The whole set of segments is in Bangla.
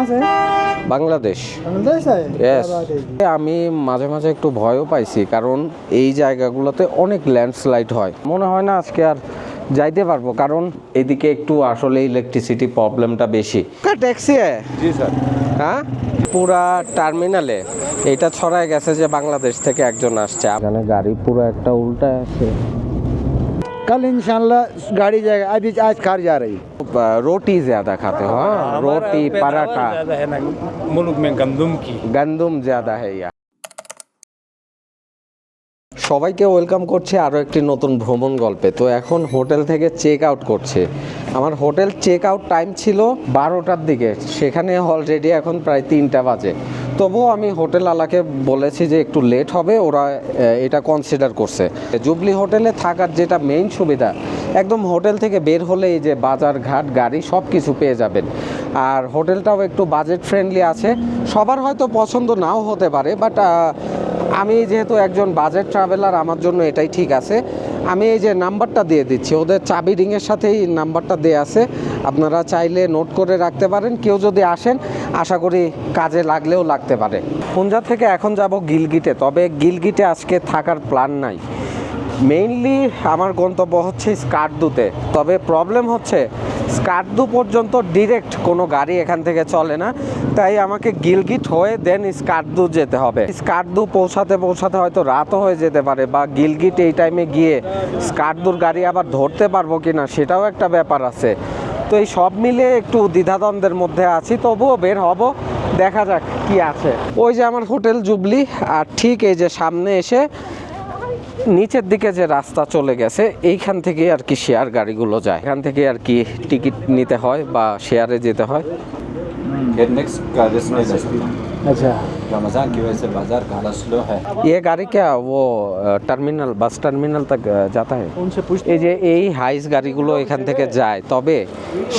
कहाँ से বাংলাদেশ बांग्लादेश आए Yes. क्या बात है जी আমি মাঝে মাঝে একটু ভয়ও পাইছি কারণ এই জায়গাগুলোতে অনেক ল্যান্ডস্লাইড হয় মনে হয় না আজকে আর যাইতে পারবো কারণ এদিকে একটু আসলে ইলেকট্রিসিটি প্রবলেমটা বেশি ট্যাক্সি জি স্যার হ্যাঁ পুরা টার্মিনালে এটা ছড়ায় গেছে যে বাংলাদেশ থেকে একজন আসছে এখানে গাড়ি পুরো একটা উল্টা আছে कल इंशाल्लाह गाड़ी जाएगा अभी आज कार जा रही है रोटी ज्यादा खाते हो हाँ रोटी पराठा ज्यादा है ना मुल्क में गंदम की গন্দম জ্যাদা है ইয়া সবাইকে ওয়েলকাম করছি আরও একটি নতুন ভ্রমণ গল্পে তো এখন হোটেল থেকে চেক আউট করছে আমার হোটেল চেক আউট টাইম ছিল বারোটার দিকে সেখানে অলরেডি এখন প্রায় তিনটা বাজে তবুও আমি হোটেল আলাকে বলেছি যে একটু লেট হবে, ওরা এটা কনসিডার করছে। জুবলি হোটেলে থাকার যেটা মেইন সুবিধা, একদম হোটেল থেকে বের হলে এই যে বাজার ঘাট, গাড়ি সব কিছু পেয়ে যাবেন। আর হোটেলটাও একটু বাজেট ফ্রেন্ডলি আছে। সবার হয়তো পছন্দ নাও হতে পারে বাট আমি যেহেতু একজন বাজেট ট্রাভেলার আমার জন্য এটাই ঠিক আছে। আমি এই যে নাম্বারটা দিয়ে দিচ্ছি, ওদের চাবি রিংয়ের সাথেই নাম্বারটা দেওয়া আছে। আপনারা চাইলে নোট করে রাখতে পারেন, কেউ যদি আসেন, আশা করি কাজে লাগলেও লাগতে পারে। পুঞ্জা থেকে এখন যাব গিলগিটে, তবে গিলগিটে আজকে থাকার প্ল্যান নাই। মেইনলি আমার গন্তব্য হচ্ছে স্কার্দুতে তবে প্রবলেম হচ্ছে স্কার্দু পর্যন্ত ডিরেক্ট কোনো গাড়ি এখান থেকে চলে না, তাই আমাকে গিলগিট হয়ে দেন স্কার্দু যেতে হবে। স্কার্দু পৌঁছাতে পৌঁছাতে হয়তো রাতও হয়ে যেতে পারে, বা গিলগিট এই টাইমে গিয়ে স্কার্দুর গাড়ি আবার ধরতে পারব কি না সেটাও একটা ব্যাপার আছে। তো এই সব মিলে একটু দ্বিধাদ্বন্দ্বের মধ্যে আছি তবুও বের হব দেখা যাক কি আছে। ওই যে আমার হোটেল জুবলি আর ঠিক এই যে সামনে এসে নিচের দিকে যে রাস্তা চলে গেছে এইখান থেকে আর কি শেয়ার গাড়িগুলো যায়। এখান থেকে আর কি টিকিট নিতে হয় বা শেয়ারে যেতে হয়। फिर नेक्स्ट का रिस्क नहीं ले सकता अच्छा रमज़ान की वजह से बाजार का हालत स्लो है ये गाड़ी क्या वो টার্মিনাল বাস টার্মিনাল तक अ, जाता है उनसे पूछ এই যে এই হাইস গাড়িগুলো এখান থেকে যায় তবে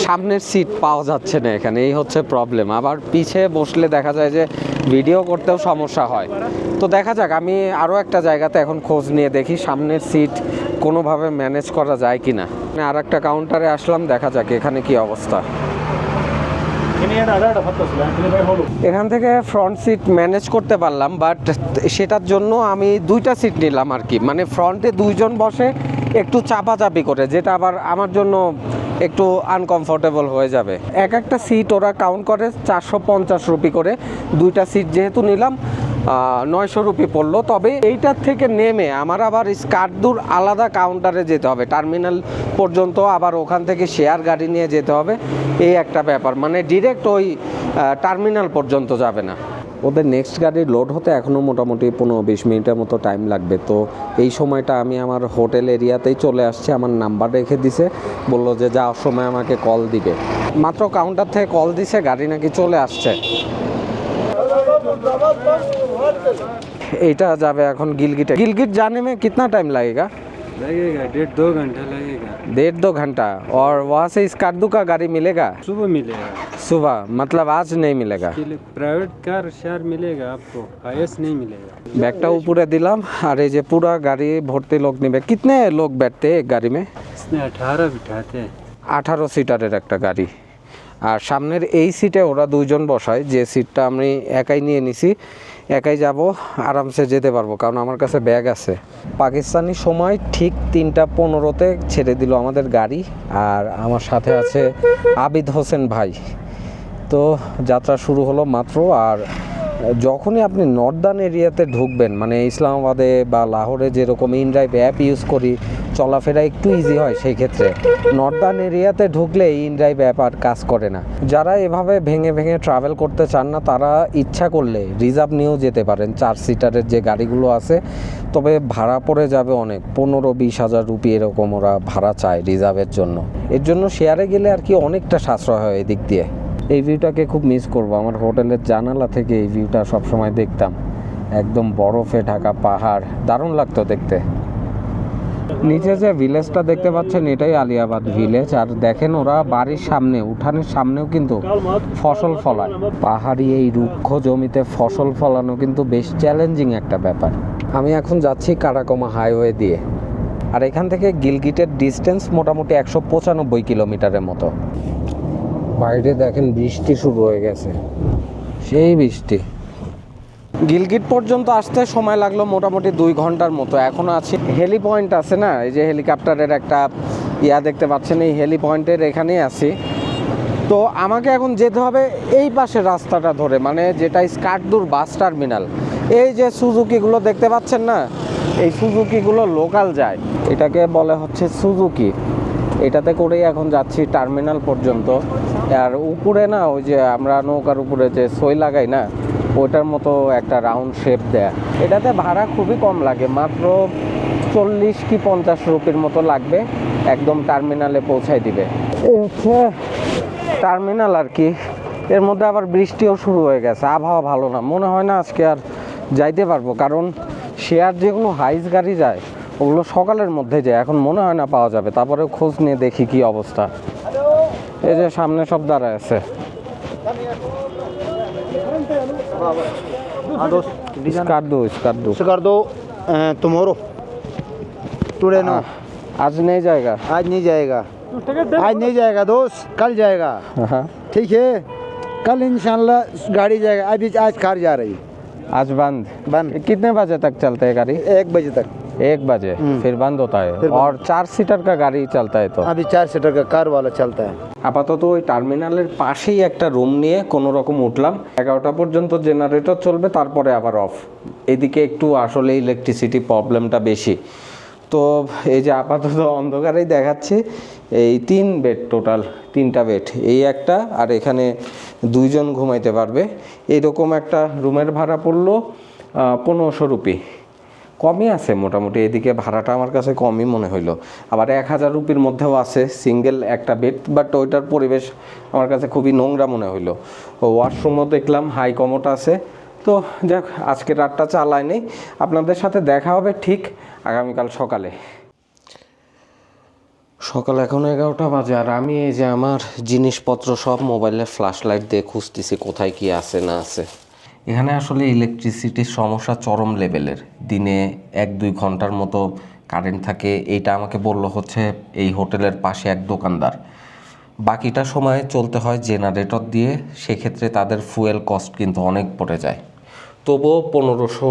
সামনের সিট পাওয়া যাচ্ছে না এখানে এই হচ্ছে প্রবলেম আবার পিছে বসলে দেখা যায় যে ভিডিও করতেও সমস্যা হয় তো দেখা যাক আমি আরও একটা জায়গাতে এখন খোঁজ নিয়ে দেখি সামনের সিট কোনোভাবে ম্যানেজ করা যায় কি না আর একটা কাউন্টারে আসলাম দেখা যাক এখানে কি অবস্থা এখান থেকে ফ্রন্ট সিট ম্যানেজ করতে পারলাম বাট সেটার জন্য আমি দুইটা সিট নিলাম আর কি। মানে ফ্রন্টে দুইজন বসে একটু চাপাচাপি করে, যেটা আবার আমার জন্য একটু আনকমফোর্টেবল হয়ে যাবে। এক একটা সিট ওরা কাউন্ট করে চারশো পঞ্চাশ রুপি করে, দুইটা সিট যেহেতু নিলাম নয়শো রুপি পড়ল। তবে এইটার থেকে নেমে আমার আবার স্কার্দুর আলাদা কাউন্টারে যেতে হবে। টার্মিনাল পর্যন্ত আবার ওখান থেকে শেয়ার গাড়ি নিয়ে যেতে হবে। এই একটা ব্যাপার। মানে ডিরেক্ট ওই টার্মিনাল পর্যন্ত যাবে না। ওদের নেক্সট গাড়ি লোড হতে এখনও মোটামুটি পনেরো বিশ মিনিটের মতো টাইম লাগবে। তো এই সময়টা আমি আমার হোটেল এরিয়াতেই চলে আসছি। আমার নাম্বার রেখে দিছে। বলল যে যাওয়ার সময় আমাকে কল দিবে। মাত্র কাউন্টার থেকে কল দিছে গাড়ি নাকি চলে আসছে। এইটা যাবে এখন গিলগিটে গিলগিট जाने में कितना टाइम लगेगा लगेगा डेढ़ दो घंटा लगेगा डेढ़ दो घंटा और वहाँ से स्कार्दू का गाड़ी मिलेगा सुबह मिलेगा सुबह मतलब आज नहीं मिलेगा के लिए प्राइवेट कार शेयर मिलेगा आपको हाईएस्ट नहीं मिलेगा ব্যাগটা উপরে দিলাম আর এই যে পুরা গাড়ি ভর্তি লোক নেবে কিতনে লোক बैठते हैं एक गाड़ी में इसमें अठारह बिठाते हैं আঠারো সিটারের একটা গাড়ি আর সামনের এই সিটে ওরা দুইজন বসায়, যে সিটটা আমি একাই নিয়ে নিছি, একাই যাব, আরামসে যেতে পারব, কারণ আমার কাছে ব্যাগ আছে। পাকিস্তানি সময় ঠিক তিনটা পনেরোতে ছেড়ে দিল আমাদের গাড়ি, আর আমার সাথে আছে আবিদ হোসেন ভাই। তো যাত্রা শুরু হলো মাত্র, আর যখনই আপনি নর্দার্ন এরিয়াতে ঢুকবেন মানে ইসলামাবাদে বা লাহোরে যেরকম ইনড্রাইভ অ্যাপ ইউজ করি চলাফেরা একটু ইজি হয় সেই ক্ষেত্রে। নর্দার্ন এরিয়াতে ঢুকলে ইনড্রাইভ অ্যাপ আর কাজ করে না। যারা এভাবে ভেঙে ভেঙে ট্রাভেল করতে চান না, তারা ইচ্ছা করলে রিজার্ভ নিয়েও যেতে পারেন। চার সিটারের যে গাড়িগুলো আছে, তবে ভাড়া পড়ে যাবে অনেক। পনেরো বিশ হাজার রুপি এরকম ওরা ভাড়া চায় রিজার্ভের জন্য। এর জন্য শেয়ারে গেলে আর কি অনেকটা সাশ্রয় হয় এদিক দিয়ে। এই ভিউটাকে খুব মিস করব। আমার হোটেলের জানালা থেকে এই ভিউটা সবসময় দেখতাম। একদম বরফে ঢাকা পাহাড়। দারুণ লাগতো দেখতে। নিচে যে ভিলেজটা দেখতে পাচ্ছেন, এটাই আলিয়াবাদ ভিলেজ আর দেখেন ওরা বাড়ির সামনে, উঠানের সামনেও কিন্তু ফসল ফলায়। পাহাড়ি এই রুক্ষ জমিতে ফসল ফলানো কিন্তু বেশ চ্যালেঞ্জিং একটা ব্যাপার। আমি এখন যাচ্ছি কারাকমা হাইওয়ে দিয়ে। আর এখান থেকে গিলগিটের ডিস্টেন্স মোটামুটি একশো পঁচানব্বই কিলোমিটারের মতো। বাইরে দেখেন বৃষ্টি শুরু হয়ে গেছে। সেই বৃষ্টি। গিলগিট পর্যন্ত আসতে সময় লাগল মোটামুটি দুই ঘণ্টার মতো। এখন আছি হেলি পয়েন্ট আছে না? এই যে হেলিকপ্টারের একটা ইয়া দেখতে পাচ্ছেন, এই হেলি পয়েন্টের এখানেই আছি। তো আমাকে এখন যেতে হবে এই পাশের রাস্তাটা ধরে মানে যেটা স্কার্টদুর বাস টার্মিনাল। এই যে সুজুকিগুলো দেখতে পাচ্ছেন না? এই সুজুকিগুলো লোকাল যায়। এটাকে বলে হচ্ছে সুজুকি। এটাতে করেই এখন যাচ্ছি টার্মিনাল পর্যন্ত। আর উপরে না, ওই যে আমরা নৌকার উপরে যে সই লাগাই না ওইটার মতো একটা রাউন্ড শেপ দেয়া। এটাতে ভাড়া খুবই কম লাগে, মাত্র চল্লিশ কি পঞ্চাশ রুপির মতো লাগবে, একদম টার্মিনালে পৌঁছায় দিবে। টার্মিনাল আর কি। এর মধ্যে আবার বৃষ্টিও শুরু হয়ে গেছে, আবহাওয়া ভালো না। মনে হয় না আজকে আর যাইতে পারব, কারণ শেয়ার যেগুলো হাইস গাড়ি যায়, ওগুলো সকালের মধ্যে যায়, এখন মনে হয় না পাওয়া যাবে। তারপরে খোঁজ নিয়ে দেখি কি অবস্থা। এই যে সামনে সব দাঁড়ায় আছে। हाँ दोस्त डिज़ाइन कर दो कर दो। कर दो टुमारो टुडे नो। हाँ, आज नहीं जाएगा। आज नहीं जाएगा। आज नहीं जाएगा दोस्त कल जाएगा। हाँ, हाँ। ठीक है? कल इंशाल्लाह गाड़ी जाएगा। अभी आज कार जा रही। आज बंद। बंद। कितने बजे तक चलते है गाड़ी? एक बजे तक। एक बजे हम्म। फिर बंद होता है फिर बंद। और चार सीटर का गाड़ी चलता है तो अभी चार सीटर का कार वाला चलता है আপাতত ওই টার্মিনালের পাশেই একটা রুম নিয়ে কোনো রকম উঠলাম এগারোটা পর্যন্ত জেনারেটর চলবে তারপরে আবার অফ এদিকে একটু আসলে ইলেকট্রিসিটি প্রবলেমটা বেশি তো এই যে আপাতত অন্ধকারেই দেখাচ্ছে এই তিন বেড টোটাল তিনটা বেড এই একটা আর এখানে দুইজন ঘুমাইতে পারবে এইরকম একটা রুমের ভাড়া পড়লো পনেরোশো রুপি কমই আছে মোটামুটি, এদিকে ভাড়াটা আমার কাছে কমই মনে হইল। আবার এক হাজার রুপির মধ্যেও আছে সিঙ্গেল একটা বেড বাট ওইটার পরিবেশ আমার কাছে খুবই নোংরা মনে হইল। ওয়াশরুমও দেখলাম হাই কমোট আছে। তো যাক, আজকে রাতটা চালায় নেই আপনাদের সাথে দেখা হবে ঠিক আগামীকাল সকালে। সকাল এখন এগারোটা বাজে, আর আমি এই যে আমার জিনিসপত্র সব মোবাইলের ফ্ল্যাশ লাইট দিয়ে খুঁজতেছি, কোথায় কি আছে না আছে। এখানে আসলে ইলেকট্রিসিটির সমস্যা চরম লেভেলের দিনে এক, দুই ঘণ্টার মতো কারেন্ট থাকে। এইটা আমাকে বলল হচ্ছে এই হোটেলের পাশে এক দোকানদার। বাকিটা সময় চলতে হয় জেনারেটর দিয়ে। সেক্ষেত্রে তাদের ফুয়েল কস্ট কিন্তু অনেক পড়ে যায়। তবুও পনেরোশো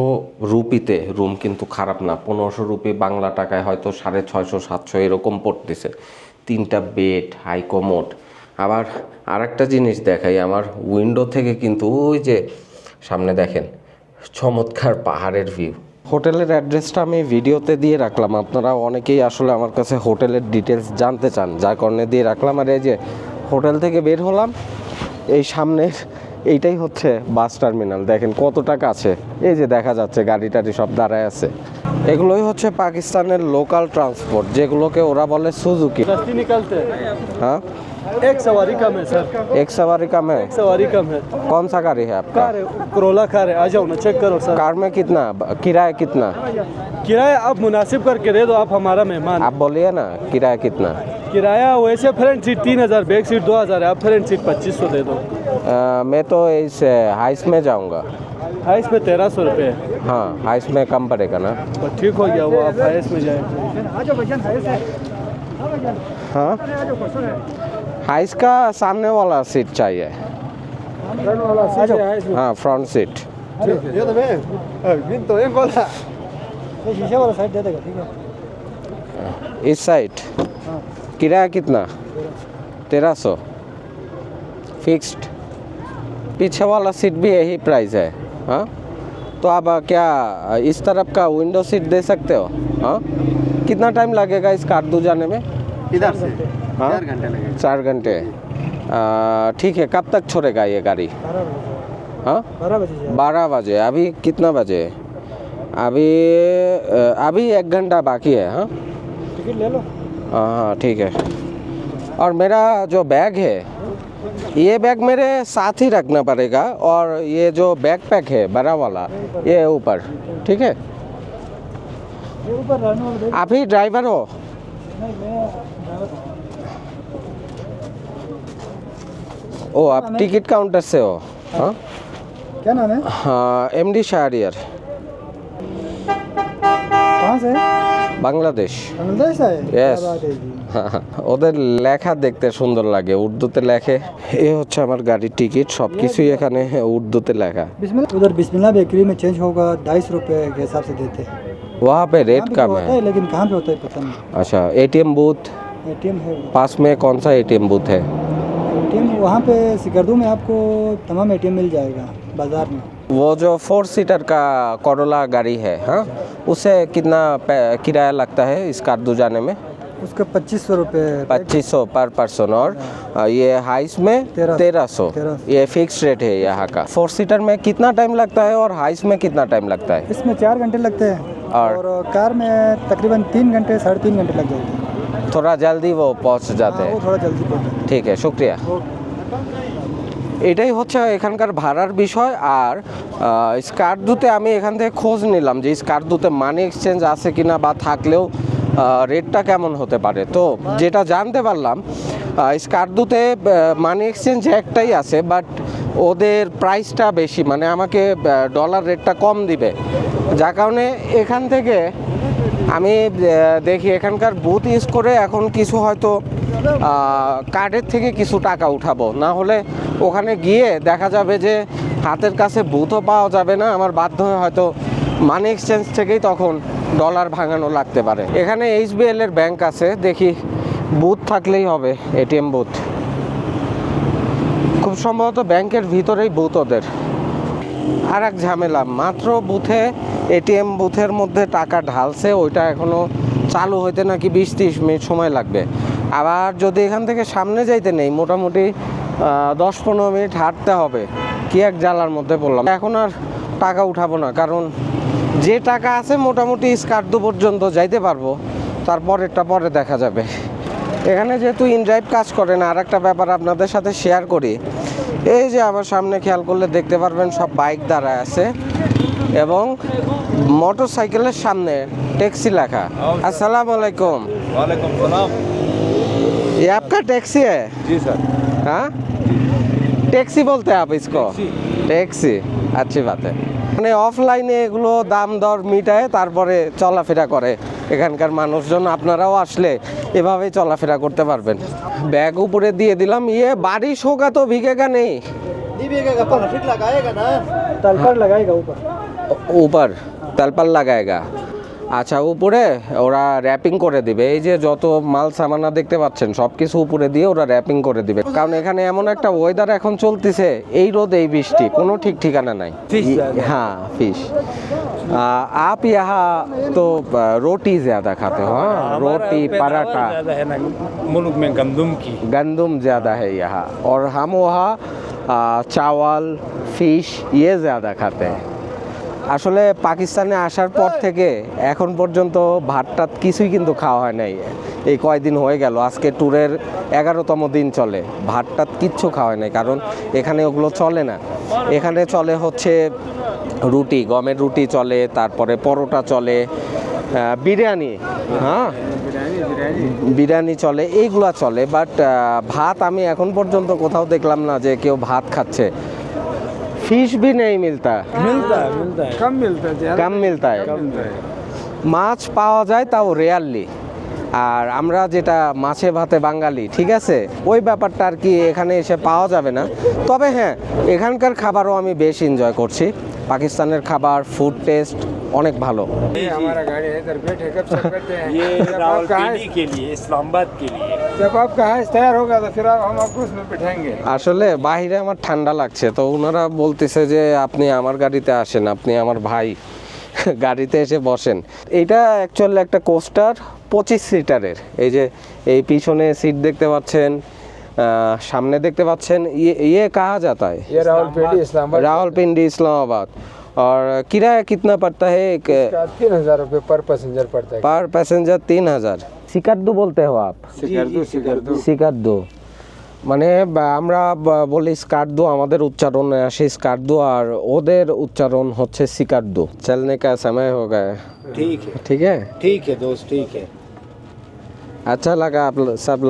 রুপিতে রুম কিন্তু খারাপ না। পনেরোশো রুপি বাংলা টাকায় হয়তো সাড়ে ছয়শো, সাতশো এরকম পড়তেছে। তিনটা বেড হাই কমোড আবার আরেকটা জিনিস দেখাই। আমার উইন্ডো থেকে কিন্তু ওই যে সামনে দেখেন চমৎকার পাহাড়ের ভিউ হোটেলের অ্যাড্রেসটা আমি ভিডিওতে দিয়ে রাখলাম। আপনারা অনেকেই আসলে আমার কাছে হোটেলের ডিটেলস জানতে চান যার কারণে দিয়ে রাখলাম। আর এই যে হোটেল থেকে বের হলাম এই সামনের এইটাই হচ্ছে বাস টার্মিনাল দেখেন কতটা কাছে। এই যে দেখা যাচ্ছে গাড়ি টাড়ি সব দাঁড়ায় আছে। এগুলোই হচ্ছে পাকিস্তানের লোকাল ট্রান্সপোর্ট যেগুলোকে ওরা বলে সুজুকি হ্যাঁ? एक सवारी कम है सर। एक सवारी कम है? एक सवारी कम है। कौन सा गाड़ी है आपका? कार है करोला कार है। आ जाओ ना चेक करो सर। कार में कितना? किराया कितना? किराया आप मुनासिब करके दे दो आप हमारा मेहमान। आप बोलिए ना किराया कितना? किराया वैसे फ्रंट सीट तीन हज़ार बैक सीट दो हज़ार है। आप फ्रंट सीट पच्चीस सौ दे दो। अ, मैं तो इस हाइस में जाऊँगा। हाइस में तेरह सौ रुपये हाँ। हाइस में कम पड़ेगा ना? तो ठीक हो गया वो आप हाइस में जाए। हाँ। हाइस का सामने वाला सीट चाहिए। हाँ फ्रंट सीट ये तो मैं बिन तो एक बोला शीशे वाला साइड दे देगा ठीक है। इस साइड किराया कितना? तेरह सौ। फिक्स्ड पीछे वाला सीट भी यही प्राइस है हाँ? तो आप क्या इस तरफ़ का विंडो सीट दे सकते हो? हाँ? कितना टाइम लगेगा इस कारदू जाने में? इधर से? हाँ? चार घंटे लगेगा। चार घंटे। ठीक है कब तक छोड़ेगा ये गाड़ी? हाँ? बारह बजे अभी कितना बजे? अभी अभी एक घंटा बाकी है हाँ? टिकट ले लो। हाँ हाँ ठीक है। और मेरा जो बैग है ये बैग मेरे साथ ही रखना पड़ेगा और ये जो बैग पैक है बड़ा वाला ये ऊपर ठीक है? आप ही ड्राइवर हो। ओ आप टिकट काउंटर से हो हाँ क्या नाम है हाँ एम डी शाहरियर कहाँ से বাংলাদেশ बांग्लादेश है Yes. क्या बात है जी ওদের লেখা দেখতে সুন্দর লাগে উর্দুতে লেখে এ হচ্ছে আমার গাড়ির টিকিট সব কিছুই এখানে উর্দুতে লেখা बिस्मिल्लाह उधर बिस्मिल्लाह बेकरी में चेंज होगा ढाई सौ रुपये के हिसाब से देते हैं वहाँ पे रेट यहाँ पे कम तो है होता है लेकिन कहाँ पे होता है पता नहीं अच्छा एटीएम बूथ एटीएम है पास में कौन सा एटीएम बूथ है एटीएम वहाँ पे सिकरदू में आपको तमाम एटीएम मिल जाएगा बाज़ार में। वो जो फोर सीटर का करोला गाड़ी है हाँ? उसे कितना किराया लगता है इस कारदू जाने में? उसका पच्चीस सौ रुपये पच्चीस सौ पर पर्सन और ये हाइस में तेरह- तेरह सौ। तेरह सौ। ये फिक्स रेट है यहाँ का। फोर सीटर में कितना टाइम लगता है और हाइस में कितना टाइम लगता है? इसमें चार घंटे लगते हैं और- और कार में तकरीबन तीन घंटे साढ़े तीन घंटे लग जाते हैं। थोड़ा जल्दी वो पहुँच जाते हाँ, हैं वो थोड़ा जल्दी पहुँचता ঠিক আছে শুক্রিয়া है এটাই হচ্ছে এখানকার ভাড়ার বিষয় আর আহ, স্কার্দুতে আমি এখান থেকে খোঁজ নিলাম যে স্কার্দুতে মানি এক্সচেঞ্জ আছে কিনা বা থাকলেও আহ, রেটটা কেমন হতে পারে তো যেটা জানতে পারলাম আহ, স্কার্দুতে মানি এক্সচেঞ্জ একটাই আছে বাট ওদের প্রাইসটা বেশি মানে আমাকে ডলার রেটটা কম দিবে যার কারণে এখান থেকে আমি দেখি এখানকার বুথ ইউজ করে এখন কিছু হয়তো কার্ডের থেকে কিছু টাকা উঠাবো। না হলে ওখানে গিয়ে দেখা যাবে যে হাতের কাছে বুথও পাওয়া যাবে না। আমার বাধ্য হয়ে হয়তো মানি এক্সচেঞ্জ থেকেই তখন ডলার ভাঙানো লাগতে পারে। এখানে এইচবিএল এর ব্যাংক আছে। দেখি বুথ থাকলেই হবে এটিএম বুথ। খুব সম্ভবত ব্যাংকের ভিতরেই বুথ ওদের। আর এক ঝামেলা, মাত্র বুথে এটিএম বুথের মধ্যে টাকা ঢালছে, ওইটা এখনও চালু হইতে নাকি বিশ তিরিশ মিনিট সময় লাগবে। আবার যদি এখান থেকে সামনে যাইতে নেই, মোটামুটি দশ পনেরো মিনিট হাঁটতে হবে। কি এক জ্বালার মধ্যে পড়লাম। এখন আর টাকা উঠাবো না, কারণ যে টাকা আছে মোটামুটি স্কার্দু পর্যন্ত যাইতে পারব তারপরেরটা পরে দেখা যাবে। এখানে যেহেতু ইনড্রাইভ কাজ করে না আর একটা ব্যাপার আপনাদের সাথে শেয়ার করি। এই যে আমার সামনে খেয়াল করলে দেখতে পারবেন সব বাইক দাঁড়ায় আছে। এবং মোটর সাইকেলের সামনে ট্যাক্সি লেখা আসসালামু আলাইকুম वालेकुम सलाम ये आपका टैक्सी है जी सर हाँ टैक्सी बोलते हैं आप इसको ট্যাক্সি अच्छी बात है মানে অফলাইনে এগুলো দাম দর মিটায় তারপরে চলাফেরা করে এখানকার মানুষজন আপনারাও আসলে এভাবেই চলাফেরা করতে পারবেন ব্যাগ উপরে দিয়ে দিলাম ইয়ে বারিশ হোগা তো ভিগেগা নেই फिट लगाएगा ना तलकर लगाएगा ऊपर উপর তালপাল লাগায়গা আচ্ছা উপরে ওরা র্যাপিং করে দিবে এই যে যত মাল সামানা দেখতে পাচ্ছেন সব কিছু উপরে দিয়ে ওরা র্যাপিং করে দিবে কারণ এখানে এমন একটা ওয়েদার এখন চলতেছে এই রোদ এই বৃষ্টি কোনো ঠিক ঠিকানা নাই হ্যাঁ ফিশ आप यहाँ तो अ, रोटी ज़्यादा खाते हो हाँ रोटी पराठा ज्यादा है ना मुल्क में गंदम की गंदम ज़्यादा है यहाँ और हम वहाँ आ, चावल फिश ये ज़्यादा खाते हैं আসলে পাকিস্তানে আসার পর থেকে এখন পর্যন্ত ভাত টাত কিছুই কিন্তু খাওয়া হয় নাই। এই কয়দিন হয়ে গেল, আজকে ট্যুরের এগারোতম দিন চলে। ভাত টাত কিচ্ছু খাওয়া হয় নাই, কারণ এখানে ওগুলো চলে না। এখানে চলে হচ্ছে রুটি, গমের রুটি চলে, তারপরে পরোটা চলে বিরিয়ানি হ্যাঁ? বিরিয়ানি চলে, এইগুলা চলে বাট ভাত আমি এখন পর্যন্ত কোথাও দেখলাম না যে কেউ ভাত খাচ্ছে। ফিশ भी नहीं मिलता मिलता है मिलता है कम मिलता है কম মিলতা है মাছ পাওয়া যায় তাও রেয়ারলি আর আমরা যেটা মাছে ভাতে বাঙালি ঠিক আছে ওই ব্যাপারটা আর কি এখানে এসে পাওয়া যাবে না তবে হ্যাঁ এখানকার খাবারও আমি বেশ এনজয় করছি পাকিস্তানের খাবার ফুড টেস্ট অনেক ভালো। আসলে বাহিরে আমার ঠান্ডা লাগছে তো ওনারা বলতেছে যে আপনি আমার গাড়িতে আসেন আপনি আমার ভাই। গাড়িতে এসে বসেন। এটা অ্যাকচুয়ালি একটা কোস্টার পঁচিশ সিটারের এই যে এই পিছনে সিট দেখতে পাচ্ছেন সামনে দেখতে পাচ্ছেন ইয়ে ইয়ে কাহা जाता है ये रावलपिंडी इस्लामाबाद रावलपिंडी इस्लामाबाद और किराया कितना पड़ता है एक का तीन हजार रुपये पर पैसेंजर पड़ता है पर पैसेंजर तीन हजार सिकर्दू बोलते हो आप सिकरदू सिकरदू সিকার্দো মানে বা- আমরা বা- বলি স্কার্দো আমাদের উচ্চারণে আসে স্কার্দো আর ওদের উচ্চারণ হচ্ছে সিকার্দো চলনে কা সময় हो गया है। ठीक है ठीक है ठीक है दोस्त ठीक है अच्छा लगा आप लो- सब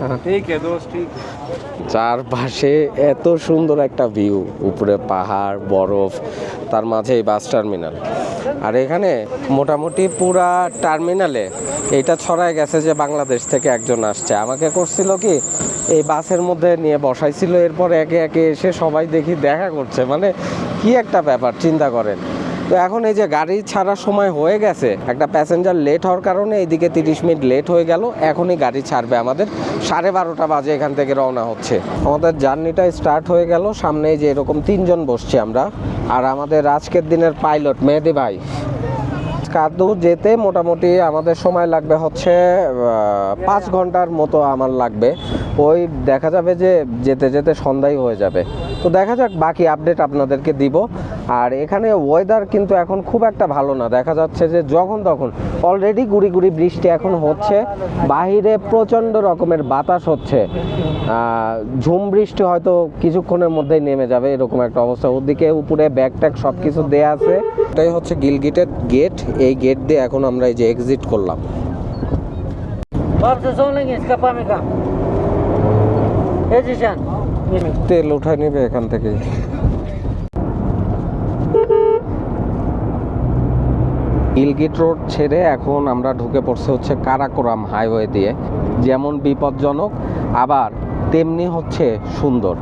হ্যাঁ। চারপাশে এত সুন্দর একটা ভিউ উপরে পাহাড় বরফ তার মাঝে বাস টার্মিনাল। আর এখানে মোটামুটি পুরা টার্মিনালে এটা ছড়ায় গেছে যে বাংলাদেশ থেকে একজন আসছে। আমাকে করছিল কি এই বাসের মধ্যে নিয়ে বসাইছিল এরপর একে একে এসে সবাই দেখি দেখা করছে। মানে কি একটা ব্যাপার চিন্তা করেন। তো এখন এই যে গাড়ি ছাড়ার সময় হয়ে গেছে, একটা প্যাসেঞ্জার লেট হওয়ার কারণে এইদিকে তিরিশ মিনিট লেট হয়ে গেল, এখনই গাড়ি ছাড়বে আমাদের। সাড়ে বারোটা বাজে এখান থেকে রওনা হচ্ছে। আমাদের জার্নিটা স্টার্ট হয়ে গেল সামনে যে এরকম তিনজন বসছি আমরা। আর আমাদের আজকের দিনের পাইলট মেহেদি ভাই। কাদু যেতে মোটামুটি আমাদের সময় লাগবে হচ্ছে পাঁচ ঘণ্টার মতো আমার লাগবে। ওই দেখা যাবে যে যেতে যেতে সন্ধ্যাই হয়ে যাবে। তো দেখা যাক, বাকি আপডেট আপনাদেরকে দিব। আর এখানে ওয়েদার কিন্তু এখন খুব একটা ভালো না। দেখা যাচ্ছে যে যখন তখন অলরেডি গুড়ি গুড়ি বৃষ্টি এখন হচ্ছে। বাহিরে প্রচণ্ড রকমের বাতাস হচ্ছে। ঝুম বৃষ্টি হয়তো কিছুক্ষণের মধ্যেই নেমে যাবে, এরকম একটা অবস্থা। ওদিকে উপরে ব্যাগ ট্যাগ সব কিছু দেয়া আছে। এটাই হচ্ছে গিলগিটের গেট এই গেট দিয়ে এখন আমরা এই যে এক্সিট করলাম। তেল উঠায় নেবে এখান থেকে ইলগিট রোড ছেড়ে এখন আমরা ঢুকে পড়ছে হচ্ছে কারাকোরাম হাইওয়ে দিয়ে। যেমন বিপজ্জনক, আবার তেমনি হচ্ছে সুন্দর।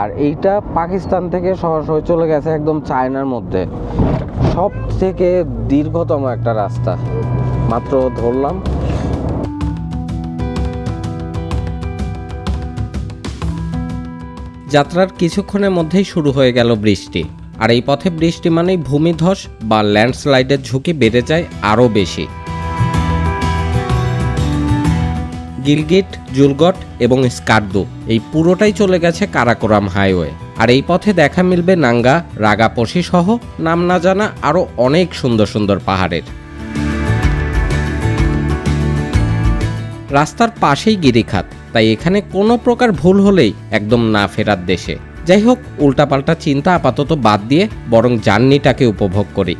আর এইটা পাকিস্তান থেকে সরাসরি চলে গেছে একদম চায়নার মধ্যে। সব থেকে দীর্ঘতম একটা রাস্তা। মাত্র ধরলাম। যাত্রার কিছুক্ষণের মধ্যেই শুরু হয়ে গেল বৃষ্টি। আর এই পথে বৃষ্টি মানেই ভূমিধস বা ল্যান্ডস্লাইডের ঝুঁকি বেড়ে যায় আরও বেশি। গিলগিট, জুলগট এবং স্কার্দু এই পুরোটাই চলে গেছে কারাকোরাম হাইওয়ে। আর এই পথে দেখা মিলবে নাঙ্গা, রাগাপসি সহ নাম না জানা আরও অনেক সুন্দর সুন্দর পাহাড়ের। রাস্তার পাশেই গিরিখাত তাই এখানে কোনো প্রকার ভুল হলেই একদম না ফেরার দেশে। যাই হোক, উল্টাপাল্টা চিন্তা আপাতত বাদ দিয়ে বরং জার্নিটাকে উপভোগ করি।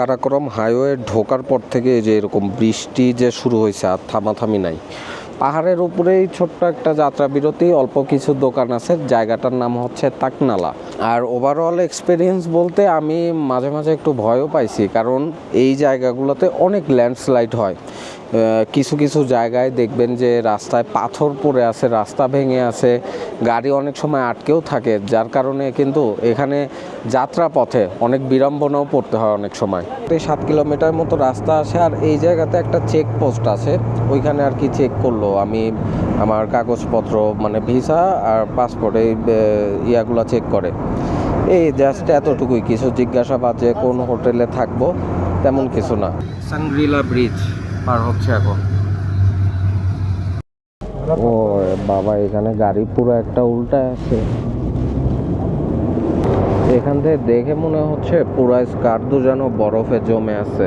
কারাকরম হাইওয়ে ঢোকার পর থেকে যে এরকম বৃষ্টি যে শুরু হয়েছে আর থামাথামি নাই। পাহাড়ের উপরেই ছোট্ট একটা যাত্রা বিরতি, অল্প কিছু দোকান আছে, জায়গাটার নাম হচ্ছে তাকনালা। আর ওভারঅল এক্সপিরিয়েন্স বলতে আমি মাঝে মাঝে একটু ভয়ও পাইছি, কারণ এই জায়গাগুলোতে অনেক ল্যান্ডস্লাইড হয়। কিছু কিছু জায়গায় দেখবেন যে রাস্তায় পাথর পড়ে আছে, রাস্তা ভেঙে আছে, গাড়ি অনেক সময় আটকেও থাকে, যার কারণে কিন্তু এখানে যাত্রা পথে অনেক বিড়ম্বনাও পড়তে হয় অনেক সময়। সাত কিলোমিটার মতো রাস্তা আছে আর এই জায়গাতে একটা চেক পোস্ট আছে, ওইখানে আর কি চেক করল। আমি আমার কাগজপত্র মানে ভিসা আর পাসপোর্ট এই ইয়াগুলো চেক করে। এই জাস্ট এতটুকুই, কিছু জিজ্ঞাসাবাদ যে কোন হোটেলে থাকব, তেমন কিছু না। সানগ্রিলা ব্রিজ। পার হচ্ছে এখন। ও বাবা এখানে গাড়ি পুরো একটা উল্টা আছে। এখান থেকে দেখে মনে হচ্ছে পুরো স্কার্দু যেন বরফে জমে আছে।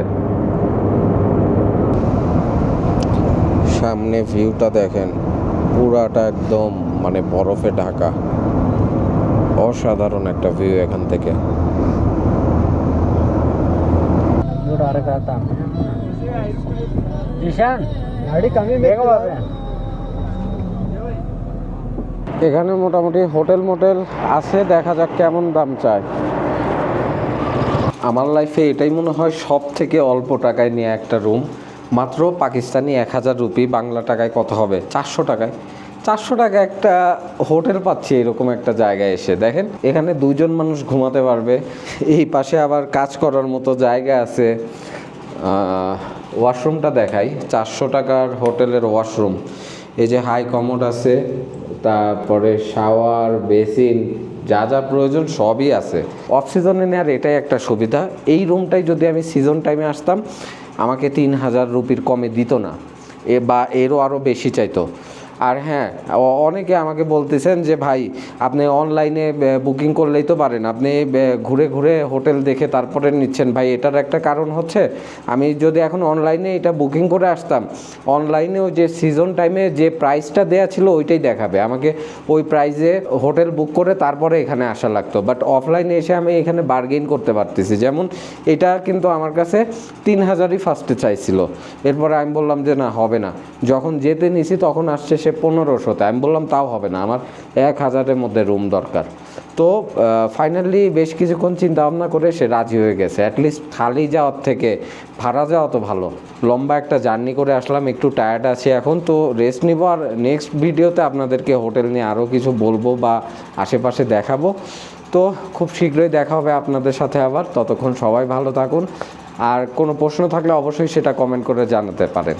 সামনে ভিউটা দেখেন পুরাটা একদম মানে বরফে ঢাকা। অসাধারণ একটা ভিউ এখান থেকে। গাড়ি কামি এখানে মোটামুটি হোটেল মোটেল আছে দেখা যাক কেমন দাম চায়। আমার লাইফে এটাই মনে হয় সব থেকে অল্প টাকায় নিয়ে একটা রুম মাত্র পাকিস্তানি এক হাজার রুপি বাংলা টাকায় কত হবে? চারশো টাকায়। চারশো টাকা একটা হোটেল পাচ্ছি এরকম একটা জায়গায় এসে। দেখেন এখানে দুজন মানুষ ঘুমাতে পারবে। এই পাশে আবার কাজ করার মতো জায়গা আছে। ওয়াশরুমটা দেখাই। চারশো টাকার হোটেলের ওয়াশরুম। এই যে হাই কমোড আছে, তারপরে শাওয়ার বেসিন যা যা প্রয়োজন সবই আছে। অফ সিজনে নেওয়ার এটাই একটা সুবিধা। এই রুমটাই যদি আমি সিজন টাইমে আসতাম, আমাকে তিন হাজার রুপির কমে দিত না। এ বা এরও আরও বেশি চাইতো। আর হ্যাঁ অনেকে আমাকে বলতেছেন যে, ভাই, আপনি অনলাইনে বুকিং করলেই তো পারেন। আপনি ঘুরে ঘুরে হোটেল দেখে তারপরে নিচ্ছেন। ভাই, এটার একটা কারণ হচ্ছে, আমি যদি এখন অনলাইনে এটা বুকিং করে আসতাম, অনলাইনেও যে সিজন টাইমে যে প্রাইসটা দেয়া ছিল, ওইটাই দেখাবে। আমাকে ওই প্রাইসে হোটেল বুক করে তারপরে এখানে আসা লাগতো। বাট অফলাইনে এসে আমি এখানে বার্গেইন করতে পারতেছি। যেমন, এটা কিন্তু আমার কাছে তিন হাজারই ফার্স্টে চাইছিল। এরপরে আমি বললাম যে, না, হবে না। যখন যেতে নিছি, তখন আসছে সে পনেরোশোতে। আমি বললাম, তাও হবে না, আমার এক হাজারের মধ্যে রুম দরকার। তো ফাইনালি বেশ কিছুক্ষণ চিন্তা ভাবনা করে সে রাজি হয়ে গেছে। অ্যাটলিস্ট খালি যাওয়ার থেকে ভাড়া যাওয়া তো ভালো। লম্বা একটা জার্নি করে আসলাম, একটু টায়ার্ড আছি এখন, তো রেস্ট নিব। আর নেক্সট ভিডিওতে আপনাদেরকে হোটেল নিয়ে আরও কিছু বলব বা আশেপাশে দেখাবো। তো, খুব শীঘ্রই দেখা হবে আপনাদের সাথে আবার। ততক্ষণ সবাই ভালো থাকুন। আর কোনো প্রশ্ন থাকলে অবশ্যই সেটা কমেন্ট করে জানাতে পারেন।